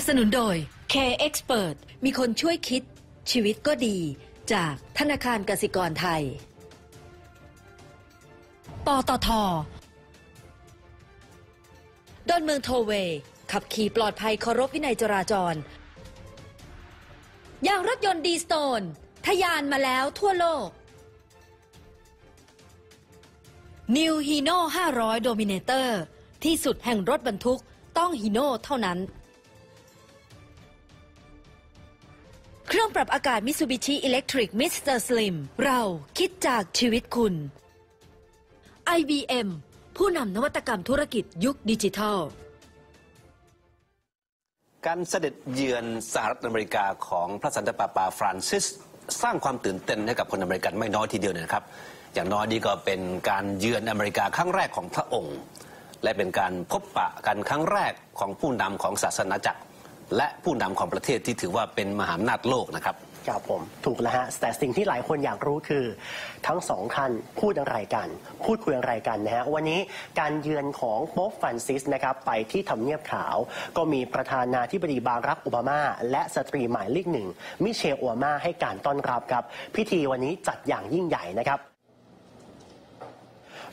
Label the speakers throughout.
Speaker 1: สนับสนุนโดย Care Expert มีคนช่วยคิด ชีวิตก็ดี จากธนาคารกสิกรไทย ปตทดอนเมืองโทเวขับขี่ปลอดภัยเคารพวินัยจราจรอย่างรถยนต์ดีสโตนทะยานมาแล้วทั่วโลก New Hino 500 Dominator ที่สุดแห่งรถบรรทุกต้องฮีโน่เท่านั้น รื่องปรับอากาศ Mitsubishi Electric Mr. Slim เราคิดจากชีวิตคุณ IBM ผู้นำนวัตกรรมธุรกิจยุคดิจิทัล
Speaker 2: การเสด็จเยือนสหรัฐอเมริกาของพระสันตะปาปาฟรานซิส สร้างความตื่นเต้นให้กับคนอเมริกันไม่น้อยทีเดียวเนี่ยนะครับ อย่างน้อยนี่ก็เป็นการเยือนอเมริกาครั้งแรกของพระองค์ และเป็นการพบปะกันครั้งแรกของผู้นำของศาสนาจักร และผู้นำของประเทศที่ถือว่าเป็นมหาอำนาจโลกนะครับ
Speaker 3: ครับผมถูกแล้วฮะแต่สิ่งที่หลายคนอยากรู้คือทั้งสองท่านพูดอะไรกัน พูดคุยอะไรกันนะฮะวันนี้การเยือนของโป๊ปฟรานซิสนะครับไปที่ทำเนียบขาว ก็มีประธานาธิบดีบารักโอบามา และสตรีหมายเลขหนึ่งมิเชลอบามาให้การต้อนรับครับ พิธีวันนี้จัดอย่างยิ่งใหญ่นะครับ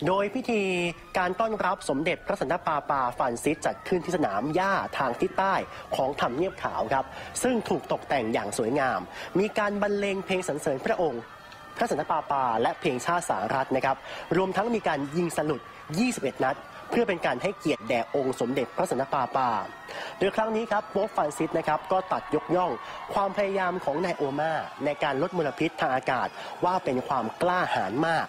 Speaker 3: โดยพิธีการต้อนรับสมเด็จพระสันตะปาปาฟานซิสจัดขึ้นที่สนามหญ้าทางทิศใต้ของทำเนียบขาวครับ ซึ่งถูกตกแต่งอย่างสวยงาม มีการบรรเลงเพลงสรรเสริญพระองค์ พระสันตะปาปาและเพลงชาติสหรัฐนะครับ รวมทั้งมีการยิงสลุด 21 นัด เพื่อเป็นการให้เกียรติแด่องค์สมเด็จพระสันตะปาปา โดยครั้งนี้ครับโป๊ปฟรานซิสนะครับก็ตัดยกย่องความพยายามของนายโอมาในการลดมลพิษทางอากาศว่าเป็นความกล้าหาญมาก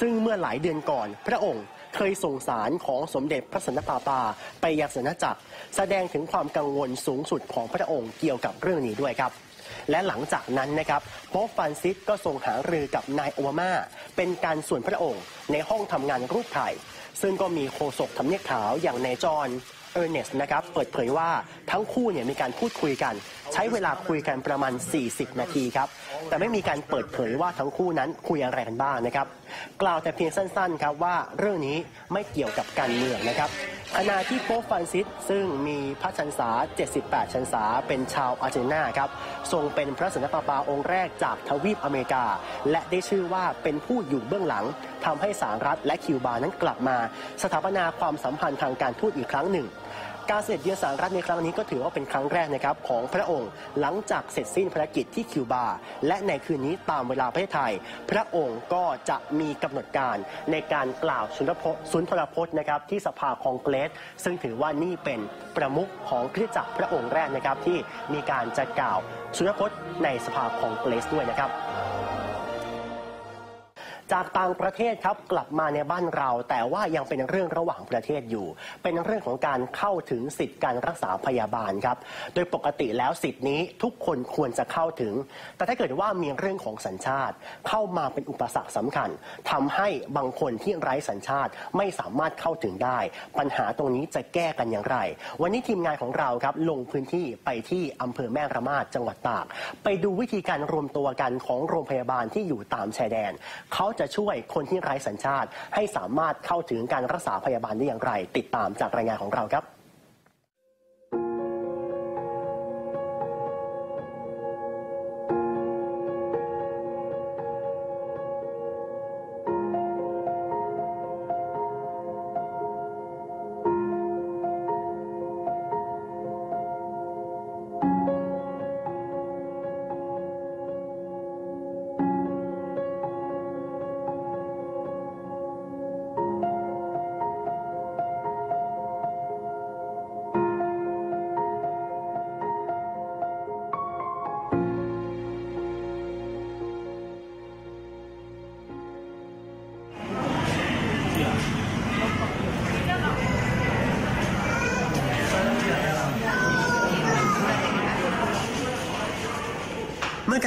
Speaker 3: ซึ่งเมื่อหลายเดือนก่อน พระองค์เคยส่งสารของสมเด็จพระสันตะปาปา ไปยังสนจักร แสดงถึงความกังวลสูงสุดของพระองค์เกี่ยวกับเรื่องนี้ด้วยครับและหลังจากนั้นนะครับโป๊ปฟรานซิสก็ทรงหารือกับนายโอบามา เป็นการส่วนพระองค์ในห้องทำงานรูปถ่าย ซึ่งก็มีโฆษกทำเนียบขาวอย่างนายจอน ออร์เนสนะครับเปิดเผยว่าทั้งคู่เนี่ยมีการพูดคุยกัน ใช้เวลาคุยกันประมาณ 40 นาทีครับแต่ไม่มีการเปิดเผยว่าทั้งคู่นั้นคุยอะไรกันบ้างนะครับ กล่าวแต่เพียงสั้นๆครับว่าเรื่องนี้ไม่เกี่ยวกับการเมืองนะครับขณะที่โป๊ปฟรานซิสซึ่งมีพระชันษา 78 ชันษา เป็นชาวอาร์เจนตินาครับทรงเป็นพระสันตะปาปาองค์แรกจากทวีปอเมริกา และได้ชื่อว่าเป็นผู้อยู่เบื้องหลังทำให้สหรัฐและคิวบานั้นกลับมา สถาปนาความสัมพันธ์ทางการทูตอีกครั้งหนึ่ง การเสด็จเยือนสหรัฐในครั้งนี้ก็ถือว่าเป็นครั้งแรกนะครับของพระองค์หลังจากเสร็จสิ้นภารกิจที่คิวบา และในคืนนี้ตามเวลาประเทศไทย พระองค์ก็จะมีกำหนดการในการกล่าวสุนทรพจน์สุนทรพจน์นะครับที่สภาคองเกรส ซึ่งถือว่านี่เป็นประมุขของคริสตจักรพระองค์แรกนะครับที่มีการจะกล่าวสุนทรพจน์ในสภาคองเกรสด้วยนะครับ จากต่างประเทศครับกลับมาในบ้านเรา แต่ว่ายังเป็นเรื่องระหว่างประเทศอยู่ เป็นเรื่องของการเข้าถึงสิทธิการรักษาพยาบาลครับ โดยปกติแล้วสิทธินี้ทุกคนควรจะเข้าถึง แต่ถ้าเกิดว่ามีเรื่องของสัญชาติ เข้ามาเป็นอุปสรรคสำคัญทำให้บางคนที่ไร้สัญชาติไม่สามารถเข้าถึงได้ ปัญหาตรงนี้จะแก้กันอย่างไร วันนี้ทีมงานของเราครับลงพื้นที่ไปที่อำเภอแม่ระมาดจังหวัดตาก ไปดูวิธีการรวมตัวกันของโรงพยาบาลที่อยู่ตามชายแดนเขาจะช่วยคนที่ไร้สัญชาติ ให้สามารถเข้าถึงการรักษาพยาบาลได้อย่างไร ติดตามจากรายงานของเราครับ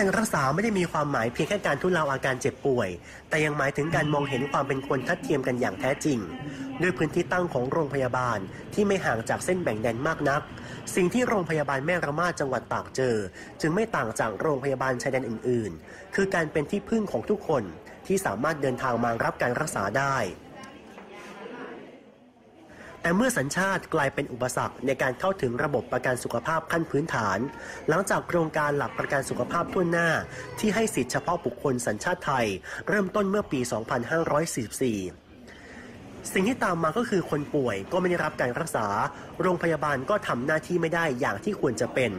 Speaker 3: การรักษาไม่ได้มีความหมายเพียงแค่การทุเลาอาการเจ็บป่วย แต่ยังหมายถึงการมองเห็นความเป็นคนทัดเทียมกันอย่างแท้จริง ด้วยพื้นที่ตั้งของโรงพยาบาลที่ไม่ห่างจากเส้นแบ่งแดนมากนัก สิ่งที่โรงพยาบาลแม่ระมาจังหวัดตากเจอ จึงไม่ต่างจากโรงพยาบาลชายแดนอื่น ๆ คือการเป็นที่พึ่งของทุกคนที่สามารถเดินทางมารับการรักษาได้ แต่เมื่อสัญชาติกลายเป็นอุปสรรคในการเข้าถึงระบบประกันสุขภาพขั้นพื้นฐาน หลังจากโครงการหลักประกันสุขภาพทั่วหน้า ที่ให้สิทธิเฉพาะบุคคลสัญชาติไทย เริ่มต้นเมื่อปี 2544สิ่งที่ตามมาก็คือคนป่วยก็ไม่ได้รับการรักษา โรงพยาบาลก็ทำหน้าที่ไม่ได้อย่างที่ควรจะเป็น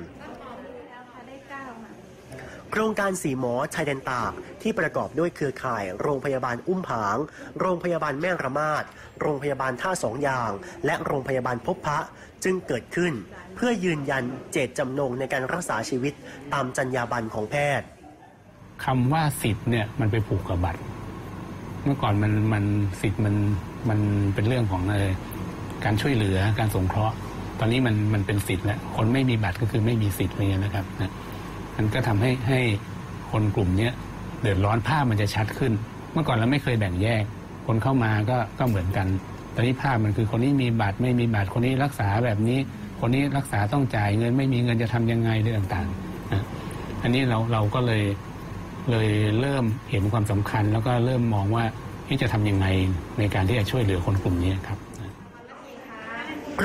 Speaker 3: โครงการสีหมอชายแดนตากที่ประกอบด้วยเครือข่าย โรงพยาบาลอุ้มผาง โรงพยาบาลแม่ระมาดโรงพยาบาลท่าสองยาง และโรงพยาบาลพบพระจึงเกิดขึ้น เพื่อยืนยันเจตจำนงในการรักษาชีวิตตามจรรยาบรรณของแพทย์
Speaker 4: คำว่าสิทธิ์เนี่ยมันไปผูกกับบัตร เมื่อก่อนมันมันสิทธิ์มันมันเป็นเรื่องของเออการช่วยเหลือการสงเคราะห์ ตอนนี้มันมันเป็นสิทธิ์แล้วคนไม่มีบัตรก็คือไม่มีสิทธิ์อะไรเงี้ยนะครับนะ มันก็ทำให้ให้คนกลุ่มเนี้ยเดือดร้อนภาพมันจะชัดขึ้น เมื่อก่อนเราไม่เคยแบ่งแยก คนเข้ามาก็ก็เหมือนกัน ตอนนี้ภาพมันคือคนนี้มีบัตรไม่มีบัตรคนนี้รักษาแบบนี้ คนนี้รักษาต้องจ่ายเงินไม่มีเงินจะทำยังไงเรื่องต่างๆ อันนี้เราเราก็เลยเลยเริ่มเห็นความสำคัญ แล้วก็เริ่มมองว่าที่จะทำยังไงในการที่จะช่วยเหลือคนกลุ่มนี้ครับ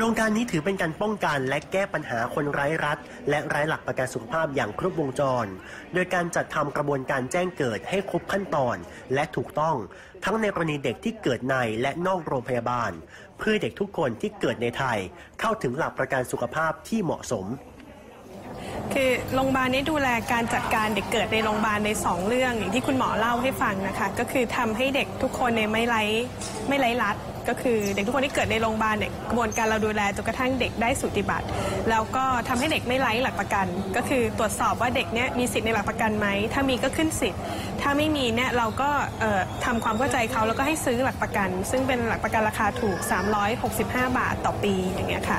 Speaker 3: โครงการนี้ถือเป็นการป้องกันและแก้ปัญหาคนไร้รัฐ และไร้หลักประกันสุขภาพอย่างครบวงจร โดยการจัดทำกระบวนการแจ้งเกิดให้ครบขั้นตอนและถูกต้อง ทั้งในกรณีเด็กที่เกิดในและนอกโรงพยาบาล เพื่อเด็กทุกคนที่เกิดในไทย เข้าถึงหลักประกันสุขภาพที่เหมาะสม
Speaker 5: คือโรงพยาบาลนี้ดูแลการจัดการเด็กเกิดในโรงพยาบาลใน 2 เรื่องอย่างที่คุณหมอเล่าให้ฟังนะคะ ก็คือทำให้เด็กทุกคนเนี่ยไม่ไร้ไม่ไร้รัด ก็คือเด็กทุกคนที่เกิดในโรงพยาบาลเนี่ยกระบวนการเราดูแลจนกระทั่งเด็กได้สูติบัตรแล้วก็ทำให้เด็กไม่ไร้หลักประกัน ก็คือตรวจสอบว่าเด็กเนี่ยมีสิทธิ์ในหลักประกันไหมถ้ามีก็ขึ้นสิทธิ์ ถ้าไม่มีเนี่ยเราก็เอ่อทำความเข้าใจเขาแล้วก็ให้ซื้อหลักประกัน ซึ่งเป็นหลักประกันราคาถูก 365 บาทต่อปีอย่างเงี้ยค่ะ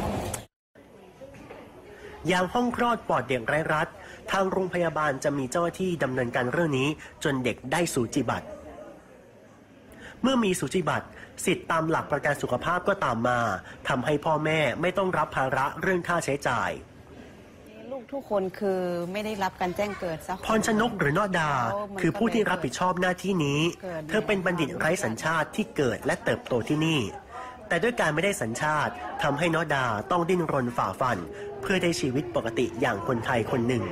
Speaker 3: อย่างห้องคลอดปลอดเด็กไร้รัฐ ทางโรงพยาบาลจะมีเจ้าหน้าที่ดำเนินการเรื่องนี้ จนเด็กได้สูจิบัตร เมื่อมีสูจิบัตร สิทธิ์ตามหลักประกันสุขภาพก็ตามมาทำให้พ่อแม่ไม่ต้องรับภาระเรื่องค่าใช้จ่าย
Speaker 6: ลูกทุกคนคือไม่ได้รับการแจ้งเกิดสัก
Speaker 3: พรชนกหรือนอดา คือผู้ที่รับผิดชอบหน้าที่นี้ เธอเป็นบัณฑิตไร้สัญชาติที่เกิดและเติบโตที่นี่ แต่ด้วยการไม่ได้สัญชาติทำให้นอดาต้องดิ้นรนฝ่าฟัน เพื่อได้ชีวิตปกติอย่างคนไทยคนหนึ่ง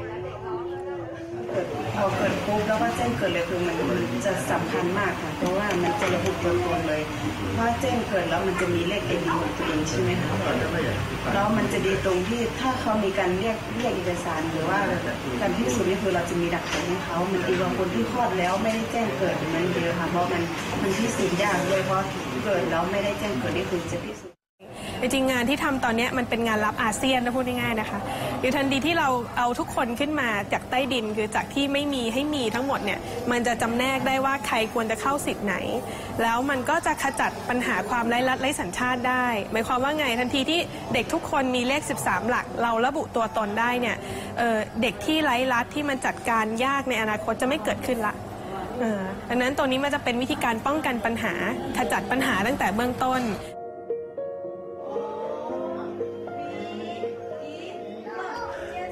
Speaker 7: พอเกิดปุ๊บแล้วก็แจ้งเกิดเลยคือมันมันจะสำคัญมากค่ะเพราะว่ามันจะระบุตัวตนเลยเพราแจ้งเกิดแล้วมันจะมีเลขไอดีของตัวเองใช่ไหมคะแล้วมันจะดีตรงที่ถ้าเขามีการเรียกเรียกเอกสารหรือว่าการพิสูจน์นี่คือเราจะมีหลักฐานให้เขามันดีกว่าคนที่คลอดแล้วไม่ได้แจ้งเกิดมันเยอะค่ะเพราะมันมันพิสูจน์ยากเลยเพราะเกิดแล้วไม่ได้แจ้งเกิดนี่คือจะพิสูจน์
Speaker 5: จริงๆงานที่ทำตอนนี้มันเป็นงานรับอาเซียนนะพูดง่ายๆนะคะคือทันทีที่เราเอาทุกคนขึ้นมาจากใต้ดินคือจากที่ไม่มีให้มีทั้งหมดเนี่ยมันจะจำแนกได้ว่าใครควรจะเข้าสิทธิ์ไหน แล้วมันก็จะขจัดปัญหาความไร้รัดไร้สัญชาติได้ หมายความว่าไงทันทีที่เด็กทุกคนมีเลข 13 หลัก เราระบุตัวตนได้เนี่ยเเด็กที่ไร้รัดที่มันจัดการยากในอนาคตจะไม่เกิดขึ้นละดังนั้นตัวนี้มันจะเป็นวิธีการป้องกันปัญหาขจัดปัญหาตั้งแต่เบื้องต้น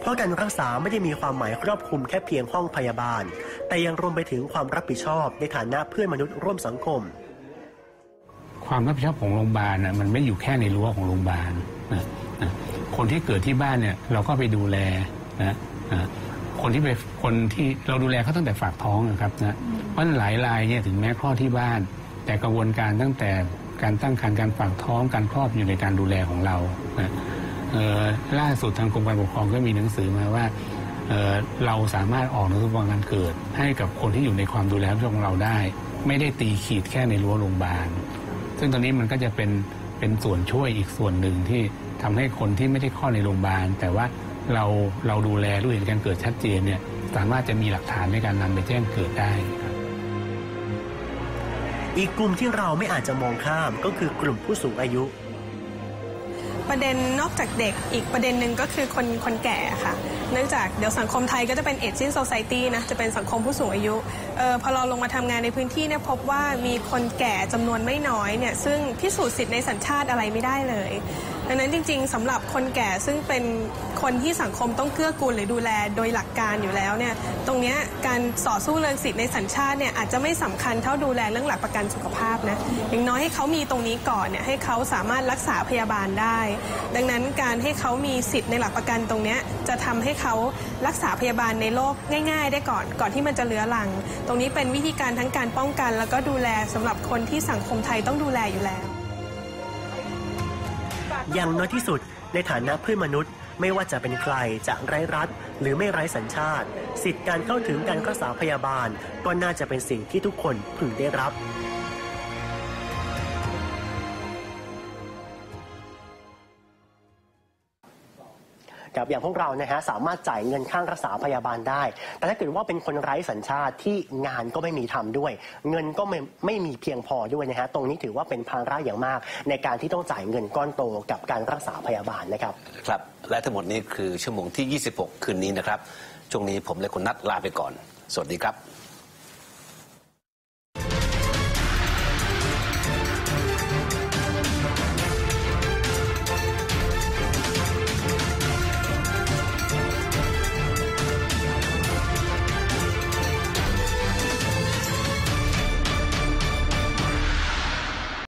Speaker 3: เพราะการรักษาไม่ได้มีความหมายครอบคลุมแค่เพียงห้องพยาบาล แต่ยังรวมไปถึงความรับผิดชอบในฐานะเพื่อนมนุษย์ร่วมสังคม
Speaker 4: ความรับผิดชอบของโรงพยาบาลนะมันไม่อยู่แค่ในรั้วของโรงพยาบาลนะนะคนที่เกิดที่บ้านเนี่ยเราก็ไปดูแลนะนะคนที่ไปคนที่เราดูแลเขาตั้งแต่ฝากท้องนะครับนะเพราะฉะนั้นหลายรายเนี่ยถึงแม้คลอดที่บ้าน แต่กระบวนการตั้งแต่การตั้งครรภ์การฝากท้องการคลอดอยู่ในการดูแลของเรานะ ล่าสุดทางกรมการปกครองก็มีหนังสือมาว่าเเราสามารถออกหนังสือวันการเกิด ให้กับคนที่อยู่ในความดูแลของเราได้ ไม่ได้ตีขีดแค่ในรั้วโรงพยาบาล ซึ่งตอนนี้มันก็จะเป็นเป็นส่วนช่วยอีกส่วนหนึ่งที่ทำให้คนที่ไม่ได้คลอในโรงพยาบาล แต่ว่าเราเราดูแลรู้เห็นการเกิดชัดเจนเนี่ยสามารถจะมีหลักฐานในการนำไปแจ้งเกิดได้ครับ
Speaker 3: อีกกลุ่มที่เราไม่อาจจะมองข้ามก็คือกลุ่มผู้สูงอายุ
Speaker 5: ประเด็นนอกจากเด็กอีกประเด็นหนึ่งก็คือคนคนแก่ค่ะ เนื่องจากเดี๋ยวสังคมไทยก็จะเป็นเอจซินโซไซตี้นะจะเป็นสังคมผู้สูงอายุเออพอเราลงมาทำงานในพื้นที่เนี่ยพบว่ามีคนแก่จำนวนไม่น้อยเนี่ยซึ่งพิสูจน์สิทธิ์ในสัญชาติอะไรไม่ได้เลย ดังนั้นจริง ๆสำหรับคนแก่ซึ่งเป็นคนที่สังคมต้องเกื้อกูลหรือดูแลโดยหลักการอยู่แล้วเนี่ยตรงนี้การต่อสู้เรื่องสิทธิในสัญชาติเนี่ยอาจจะไม่สำคัญเท่าดูแลเรื่องหลักประกันสุขภาพนะอย่างน้อยให้เขามีตรงนี้ก่อนเนี่ยให้เขาสามารถรักษาพยาบาลได้ ดังนั้นการให้เขามีสิทธิ์ในหลักประกันตรงนี้จะทำให้เขารักษาพยาบาลในโลกง่าย ๆ ได้ก่อนก่อนที่มันจะเลื้อรัง ตรงนี้เป็นวิธีการทั้งการป้องกัน แล้วก็ดูแลสำหรับคนที่สังคมไทยต้องดูแลอยู่แล้ว
Speaker 3: อย่างน้อยที่สุด ในฐานะเพื่อนมนุษย์ ไม่ว่าจะเป็นใครจะไร้รัฐ หรือไม่ไร้สัญชาติ สิทธิการเข้าถึงการรักษาพยาบาล ก็น่าจะเป็นสิ่งที่ทุกคนพึงได้รับ ครับอย่างพวกเรานะฮะสามารถจ่ายเงินค่ารักษาพยาบาลได้ แต่ถ้าเกิดว่าเป็นคนไร้สัญชาติที่งานก็ไม่มีทำด้วย เงินก็ไม่ไม่มีเพียงพอด้วยนะฮะตรงนี้ถือว่าเป็นภาระอย่างมาก ในการที่ต้องจ่ายเงินก้อนโตกับการรักษาพยาบาลนะครับ
Speaker 2: ครับ และทั้งหมดนี้คือชั่วโมงที่ 26 คืนนี้นะครับช่วงนี้ผมและคุณนัทลาไปก่อน สวัสดีครับ